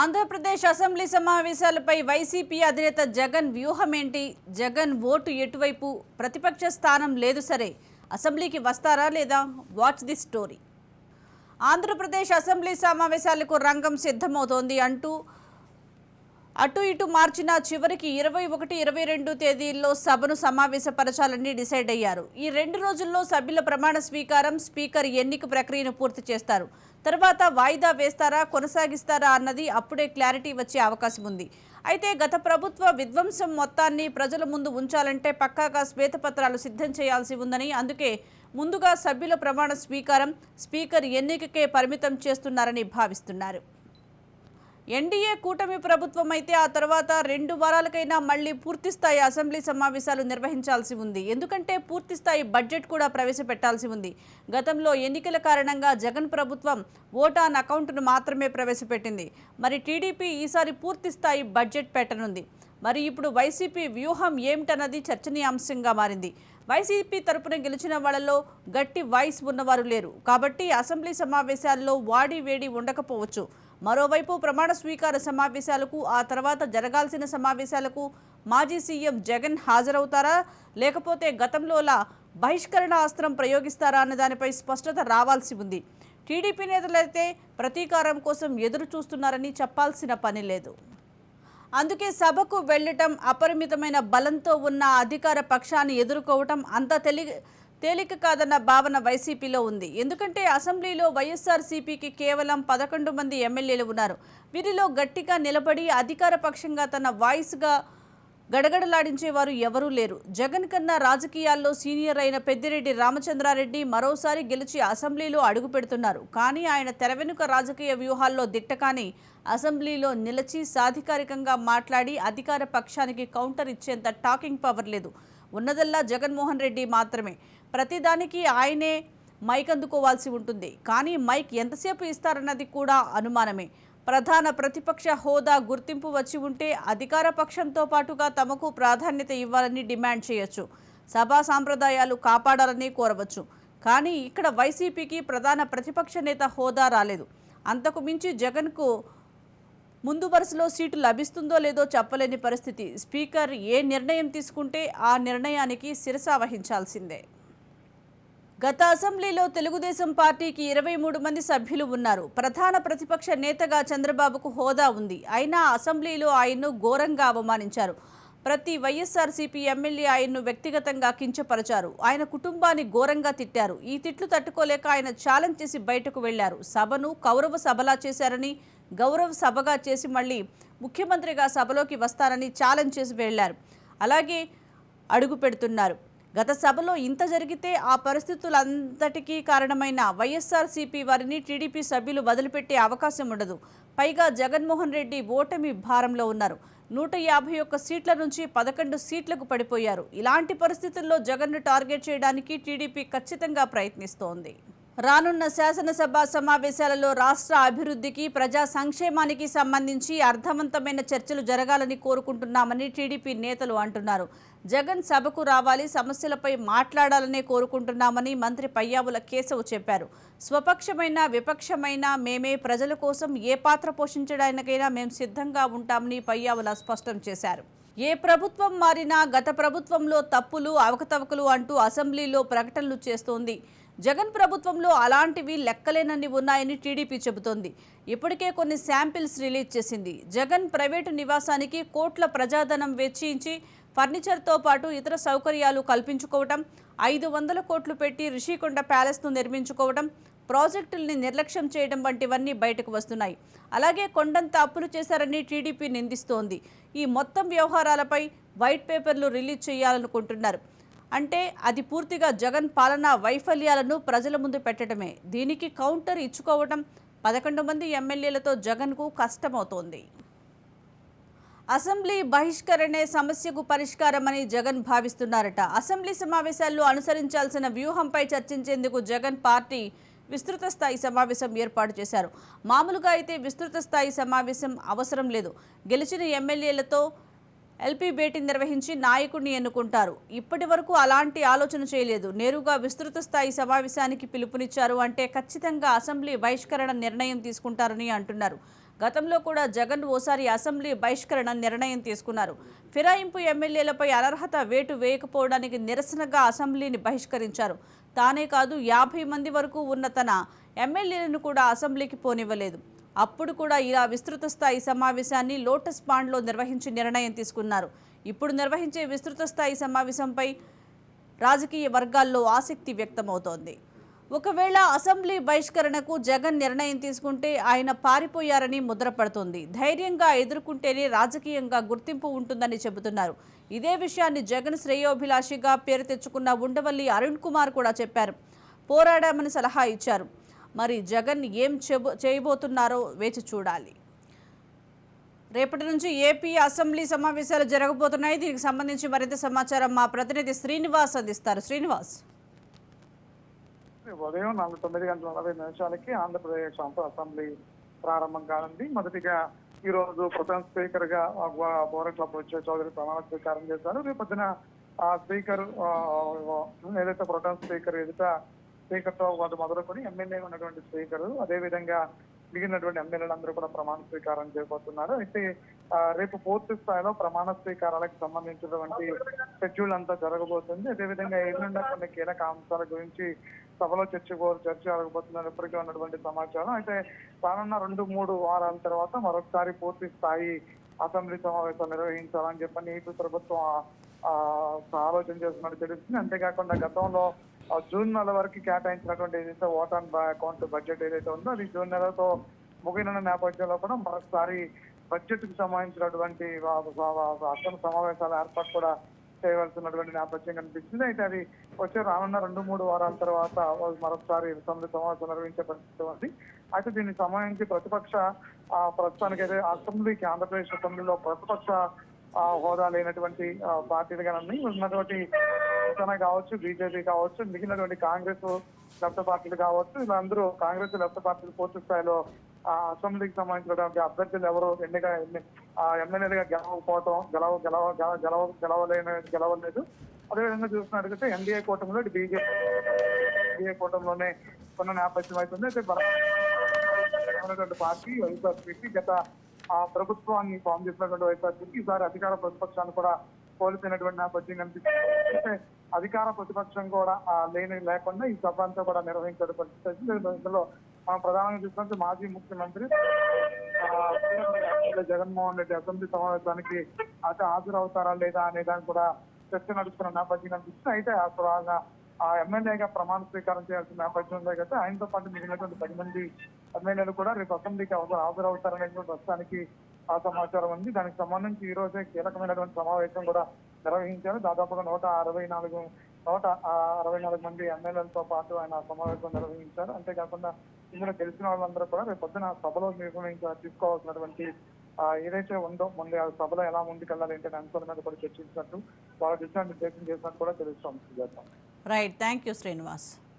Andhra Pradesh assembly సమావేశాలపై YCP అధినేత జగన్ వ్యూహం ఏంటి జగన్ ఓటు ఎటువైపు? ప్రతిపక్ష స్థానం లేదు సరే. అసెంబ్లీకి వస్తారా లేదా? Watch the story Andhra Pradesh assembly సమావేశాలకు రంగం సిద్ధమవుతోంది అంటూ అటు ఇటు మార్చిన చివరికి ఇరవై ఒకటి ఇరవై రెండు తేదీల్లో సభను సమావేశపరచాలని డిసైడ్ అయ్యారు. ఈ రెండు రోజుల్లో సభ్యుల ప్రమాణ స్వీకారం స్పీకర్ ఎన్నిక ప్రక్రియను పూర్తి చేస్తారు. తర్వాత వాయిదా వేస్తారా కొనసాగిస్తారా అన్నది అప్పుడే క్లారిటీ వచ్చే అవకాశం ఉంది. అయితే గత ప్రభుత్వ విధ్వంసం మొత్తాన్ని ప్రజల ముందు ఉంచాలంటే పక్కాగా శ్వేతపత్రాలు సిద్ధం చేయాల్సి ఉందని అందుకే ముందుగా సభ్యుల ప్రమాణ స్వీకారం స్పీకర్ ఎన్నికకే పరిమితం చేస్తున్నారని భావిస్తున్నారు. ఎన్డీఏ కూటమి ప్రభుత్వం అయితే ఆ తర్వాత రెండు వారాలకైనా మళ్ళీ పూర్తిస్థాయి అసెంబ్లీ సమావేశాలు నిర్వహించాల్సి ఉంది. ఎందుకంటే పూర్తిస్థాయి బడ్జెట్ కూడా ప్రవేశపెట్టాల్సి ఉంది. గతంలో ఎన్నికల కారణంగా జగన్ ప్రభుత్వం ఓటాన్ అకౌంట్ను మాత్రమే ప్రవేశపెట్టింది. మరి టీడీపీ ఈసారి పూర్తిస్థాయి బడ్జెట్ పెట్టనుంది. మరి ఇప్పుడు వైసీపీ వ్యూహం ఏమిటన్నది చర్చనీయాంశంగా మారింది. వైసీపీ తరపున గెలిచిన వాళ్ళలో గట్టి వాయిస్ ఉన్నవారు లేరు. కాబట్టి అసెంబ్లీ సమావేశాల్లో వాడి వేడి ఉండకపోవచ్చు. మరోవైపు ప్రమాణ స్వీకార సమావేశాలకు ఆ తర్వాత జరగాల్సిన సమావేశాలకు మాజీ సీఎం జగన్ హాజరవుతారా? లేకపోతే గతంలోలా బహిష్కరణ అస్త్రం ప్రయోగిస్తారా అన్న దానిపై స్పష్టత రావాల్సి ఉంది. టీడీపీ నేతలైతే ప్రతీకారం కోసం ఎదురు చూస్తున్నారని చెప్పాల్సిన పని లేదు. అందుకే సభకు వెళ్ళటం అపరిమితమైన బలంతో ఉన్న అధికార పక్షాన్ని ఎదుర్కోవటం అంత తెలి తేలిక కాదన్న భావన వైసీపీలో ఉంది. ఎందుకంటే అసెంబ్లీలో వైఎస్ఆర్సీపీకి కేవలం పదకొండు మంది ఎమ్మెల్యేలు ఉన్నారు. వీరిలో గట్టిగా నిలబడి అధికార పక్షంగా తన వాయిస్గా గడగడలాడించేవారు ఎవరూ లేరు. జగన్ కన్నా రాజకీయాల్లో సీనియర్ అయిన పెద్దిరెడ్డి రామచంద్రారెడ్డి మరోసారి గెలిచి అసెంబ్లీలో అడుగు పెడుతున్నారు. కానీ ఆయన తెరవెనుక రాజకీయ వ్యూహాల్లో దిట్ట కానీ అసెంబ్లీలో నిలిచి సాధికారికంగా మాట్లాడి అధికార పక్షానికి కౌంటర్ ఇచ్చేంత టాకింగ్ పవర్ లేదు. ఉన్నదల్లా జగన్మోహన్ రెడ్డి మాత్రమే. ప్రతిదానికి ఆయనే మైక్ అందుకోవాల్సి ఉంటుంది. కానీ మైక్ ఎంతసేపు ఇస్తారన్నది కూడా అనుమానమే. ప్రధాన ప్రతిపక్ష హోదా గుర్తింపు వచ్చి ఉంటే అధికార పక్షంతో పాటుగా తమకు ప్రాధాన్యత ఇవ్వాలని డిమాండ్ చేయొచ్చు. సభా సాంప్రదాయాలు కాపాడాలని కోరవచ్చు. కానీ ఇక్కడ వైసీపీకి ప్రధాన ప్రతిపక్ష నేత హోదా రాలేదు. అంతకు మించి జగన్కు ముందు వరుసలో సీటు లభిస్తుందో లేదో చెప్పలేని పరిస్థితి. స్పీకర్ ఏ నిర్ణయం తీసుకుంటే ఆ నిర్ణయానికి శిరస వహించాల్సిందే. గత అసెంబ్లీలో తెలుగుదేశం పార్టీకి ఇరవై మూడు మంది సభ్యులు ఉన్నారు. ప్రధాన ప్రతిపక్ష నేతగా చంద్రబాబుకు హోదా ఉంది. అయినా అసెంబ్లీలో ఆయన్ను ఘోరంగా అవమానించారు. ప్రతి వైఎస్ఆర్సీపీ ఎమ్మెల్యే ఆయన్ను వ్యక్తిగతంగా కించపరిచారు. ఆయన కుటుంబాన్ని ఘోరంగా తిట్టారు. ఈ తిట్లు తట్టుకోలేక ఆయన ఛాలెంజ్ చేసి బయటకు వెళ్ళారు సభను కౌరవ సభలా చేశారని గౌరవ సభగా చేసి మళ్ళీ ముఖ్యమంత్రిగా సభలోకి వస్తారని ఛాలెంజ్ చేసి వెళ్ళారు అలాగే అడుగు పెడుతున్నారు. గత సభలో ఇంత జరిగితే ఆ పరిస్థితులంతటికీ కారణమైన వైఎస్ఆర్సీపీ వారిని టీడీపీ సభ్యులు వదిలిపెట్టే అవకాశం ఉండదు. పైగా జగన్మోహన్ రెడ్డి ఓటమి భారంలో ఉన్నారు. నూట యాభై ఒక్క సీట్ల నుంచి పదకొండు సీట్లకు పడిపోయారు. ఇలాంటి పరిస్థితుల్లో జగన్ను టార్గెట్ చేయడానికి టీడీపీ ఖచ్చితంగా ప్రయత్నిస్తోంది. రానున్న శాసనసభ సమావేశాలలో రాష్ట్ర అభివృద్ధికి ప్రజా సంక్షేమానికి సంబంధించి అర్థవంతమైన చర్చలు జరగాలని కోరుకుంటున్నామని టీడీపీ నేతలు అంటున్నారు. జగన్ సభకు రావాలి సమస్యలపై మాట్లాడాలనే కోరుకుంటున్నామని మంత్రి పయ్యావుల కేశవ్ చెప్పారు. స్వపక్షమైన విపక్షమైన మేమే ప్రజల కోసం ఏ పాత్ర పోషించడానికైనా మేము సిద్ధంగా ఉంటామని పయ్యావుల స్పష్టం చేశారు. ఏ ప్రభుత్వం మారినా గత ప్రభుత్వంలో తప్పులు అవకతవకలు అంటూ అసెంబ్లీలో ప్రకటనలు చేస్తోంది. జగన్ ప్రభుత్వంలో అలాంటివి లెక్కలేనన్ని ఉన్నాయని టీడీపీ చెబుతోంది. ఇప్పటికే కొన్ని శాంపిల్స్ రిలీజ్ చేసింది. జగన్ ప్రైవేటు నివాసానికి కోట్ల ప్రజాధనం వెచ్చించి ఫర్నిచర్తో పాటు ఇతర సౌకర్యాలు కల్పించుకోవటం ఐదు వందల కోట్లు పెట్టి రిషికొండ ప్యాలెస్ను నిర్మించుకోవటం ప్రాజెక్టుల్ని నిర్లక్ష్యం చేయడం వంటివన్నీ బయటకు వస్తున్నాయి. అలాగే కొండంత అప్పులు చేశారని టీడీపీ నిందిస్తోంది. ఈ మొత్తం వ్యవహారాలపై వైట్ పేపర్లు రిలీజ్ చేయాలనుకుంటున్నారు. అంటే అది పూర్తిగా జగన్ పాలనా వైఫల్యాలను ప్రజల ముందు పెట్టడమే. దీనికి కౌంటర్ ఇచ్చుకోవడం పదకొండు మంది ఎమ్మెల్యేలతో జగన్కు కష్టమవుతోంది. అసెంబ్లీ బహిష్కరణే సమస్యకు పరిష్కారమని జగన్ భావిస్తున్నారట. అసెంబ్లీ సమావేశాల్లో అనుసరించాల్సిన వ్యూహంపై చర్చించేందుకు జగన్ పార్టీ విస్తృత స్థాయి సమావేశం ఏర్పాటు చేశారు. మామూలుగా అయితే విస్తృత స్థాయి సమావేశం అవసరం లేదు. గెలిచిన ఎమ్మెల్యేలతో ఎల్పీ భేటీ నిర్వహించి నాయకుడిని ఎన్నుకుంటారు. ఇప్పటి వరకు అలాంటి ఆలోచన చేయలేదు. నేరుగా విస్తృత స్థాయి సమావేశానికి పిలుపునిచ్చారు అంటే ఖచ్చితంగా అసెంబ్లీ బహిష్కరణ నిర్ణయం తీసుకుంటారని అంటున్నారు. గతంలో కూడా జగన్ ఓసారి అసెంబ్లీ బహిష్కరణ నిర్ణయం తీసుకున్నారు. ఫిరాయింపు ఎమ్మెల్యేలపై అనర్హత వేటు వేయకపోవడానికి నిరసనగా అసెంబ్లీని బహిష్కరించారు. తానే కాదు యాభై మంది వరకు ఉన్న తన ఎమ్మెల్యేలను కూడా అసెంబ్లీకి పోనివ్వలేదు. అప్పుడు కూడా ఇలా విస్తృత స్థాయి సమావేశాన్ని లోటస్ పాండ్లో నిర్వహించి నిర్ణయం తీసుకున్నారు. ఇప్పుడు నిర్వహించే విస్తృత స్థాయి సమావేశంపై రాజకీయ వర్గాల్లో ఆసక్తి వ్యక్తమవుతోంది. ఒకవేళ అసెంబ్లీ బహిష్కరణకు జగన్ నిర్ణయం తీసుకుంటే ఆయన పారిపోయారని ముద్రపడుతోంది. ధైర్యంగా ఎదుర్కొంటేనే రాజకీయంగా గుర్తింపు ఉంటుందని చెబుతున్నారు. ఇదే విషయాన్ని జగన్ శ్రేయోభిలాషిగా పేరు తెచ్చుకున్న ఉండవల్లి అరుణ్ కుమార్ కూడా చెప్పారు. పోరాడామని సలహా ఇచ్చారు. మరి జగన్ ఏం చెబు చేయబోతున్నారో వేచి చూడాలి. రేపటి నుంచి ఏపీ అసెంబ్లీ సమావేశాలు జరగబోతున్నాయి. దీనికి సంబంధించి మరింత సమాచారం మా ప్రతినిధి శ్రీనివాస్ అందిస్తారు. శ్రీనివాస్. ఉదయం నాలుగు తొమ్మిది గంటల నలభై నిమిషాలకి ఆంధ్రప్రదేశ్ అసెంబ్లీ ప్రారంభం కానుంది. మొదటిగా ఈ రోజు ప్రధాన స్పీకర్గా బోరట్ల బొచ్చ చౌదరి ప్రమాణ స్వీకారం చేశారు. రేపు పొద్దున ఆ స్పీకర్ ఏదైతే ప్రధాన స్పీకర్ ఎదుట స్పీకర్తో పాటు మొదలుకొని ఎమ్మెల్యే ఉన్నటువంటి స్పీకర్ అదేవిధంగా మిగిలినటువంటి ఎమ్మెల్యేలందరూ కూడా ప్రమాణ స్వీకారం చేయబోతున్నారు. అయితే రేపు పూర్తి స్థాయిలో ప్రమాణ స్వీకారాలకు సంబంధించినటువంటి షెడ్యూల్ అంతా జరగబోతుంది. అదేవిధంగా ఎల్లుండ కొన్ని కీలక అంశాల గురించి సభలో చర్చ చర్చ జరగబోతున్నారు. ఇప్పటికే ఉన్నటువంటి సమాచారం. అయితే రానున్న రెండు మూడు వారాల తర్వాత మరొకసారి పూర్తి స్థాయి అసెంబ్లీ సమావేశాలు నిర్వహించాలని చెప్పని ఏపీ ప్రభుత్వం ఆలోచన చేస్తున్నట్టు తెలుస్తుంది. అంతేకాకుండా గతంలో జూన్ నెల వరకు కేటాయించినటువంటి ఏదైతే ఓట్ ఆన్ అకౌంట్ బడ్జెట్ ఏదైతే ఉందో అది జూన్ నెలతో ముగిన నేపథ్యంలో కూడా మరొకసారి బడ్జెట్కు సంబంధించినటువంటి అసలు సమావేశాల ఏర్పాటు కూడా చేయవలసినటువంటి నేపథ్యం కనిపిస్తుంది. అయితే అది వచ్చే రానున్న రెండు మూడు వారాల తర్వాత మరొకసారి అసెంబ్లీ సమావేశం నిర్వహించే పరిస్థితి ఉంది. అయితే దీనికి సంబంధించి ప్రతిపక్ష ఆ, ప్రస్తుతానికి అయితే అసెంబ్లీకి ఆంధ్రప్రదేశ్ అసెంబ్లీలో ప్రతిపక్ష హోదా లేనటువంటి పార్టీలు కానీ ఉన్నటువంటి శివసేన కావచ్చు బీజేపీ కావచ్చు మిగిలినటువంటి కాంగ్రెస్ లెఫ్ట్ పార్టీలు కావచ్చు వీళ్ళందరూ కాంగ్రెస్ లెఫ్ట్ పార్టీలు పూర్తి స్థాయిలో అసెంబ్లీకి సంబంధించినటువంటి అభ్యర్థులు ఎవరు ఎన్నిక ఎన్ని- ఎమ్మెల్యేలుగా గెలవకపోవటం గెలవ గెలవ గెలవ గెలవలేని గెలవలేదు. అదేవిధంగా చూసినట్టుగైతే ఎన్డీఏ కూటమిలో బీజేపీ ఎన్డీఏ కూటమిలోనే కొన్న నేపథ్యం అవుతుంది అయితే బలమైనటువంటి పార్టీ వైఎస్ఆర్సీపీ గత ఆ ప్రభుత్వాన్ని ఫామ్ చేసినటువంటి వైఎస్ఆర్సీపీ ఈసారి అధికార ప్రతిపక్షాన్ని కూడా కోల్పోయినటువంటి నేపథ్యం కనిపిస్తుంది. అయితే అధికార ప్రతిపక్షం కూడా లేని లేకుండా ఈ సభ అంతా కూడా నిర్వహించే పరిస్థితి ఇందులో మనం ప్రధానంగా చూసినట్టు మాజీ ముఖ్యమంత్రి జగన్మోహన్ రెడ్డి అసెంబ్లీ సమావేశానికి అయితే హాజరవుతారా లేదా అనే దాన్ని కూడా చర్చ నడుస్తున్న నేపథ్యం కనిపిస్తుంది అయితే అసలు ఆ ఎమ్మెల్యేగా ప్రమాణ స్వీకారం చేయాల్సిన నేపథ్యంలో అయితే ఆయనతో పాటు మిగిలినటువంటి పది మంది ఎమ్మెల్యేలు కూడా రేపు అసెంబ్లీకి హాజరవుతారనేటువంటి ప్రస్తుతానికి ఆ సమాచారం ఉంది. దానికి సంబంధించి ఈ రోజే కీలకమైనటువంటి సమావేశం కూడా నిర్వహించారు. దాదాపుగా నూట అరవై నాలుగు నూట అరవై నాలుగు మంది ఎమ్మెల్యేలతో పాటు ఆయన సమావేశం నిర్వహించారు. అంతేకాకుండా ఇందులో గెలిచిన వాళ్ళందరూ కూడా రేపు పొద్దున సభలో నిర్వహించ తీసుకోవాల్సినటువంటి ఏదైతే ఉందో ముందు ఆ సభలో ఎలా ముందుకెళ్ళాలి ఏంటనే అంశాల మీద కూడా చర్చించినట్టు వాళ్ళ దిశానిర్దేశం చేసినట్టు కూడా తెలుస్తాం రైట్ థ్యాంక్ యూ శ్రీనివాస్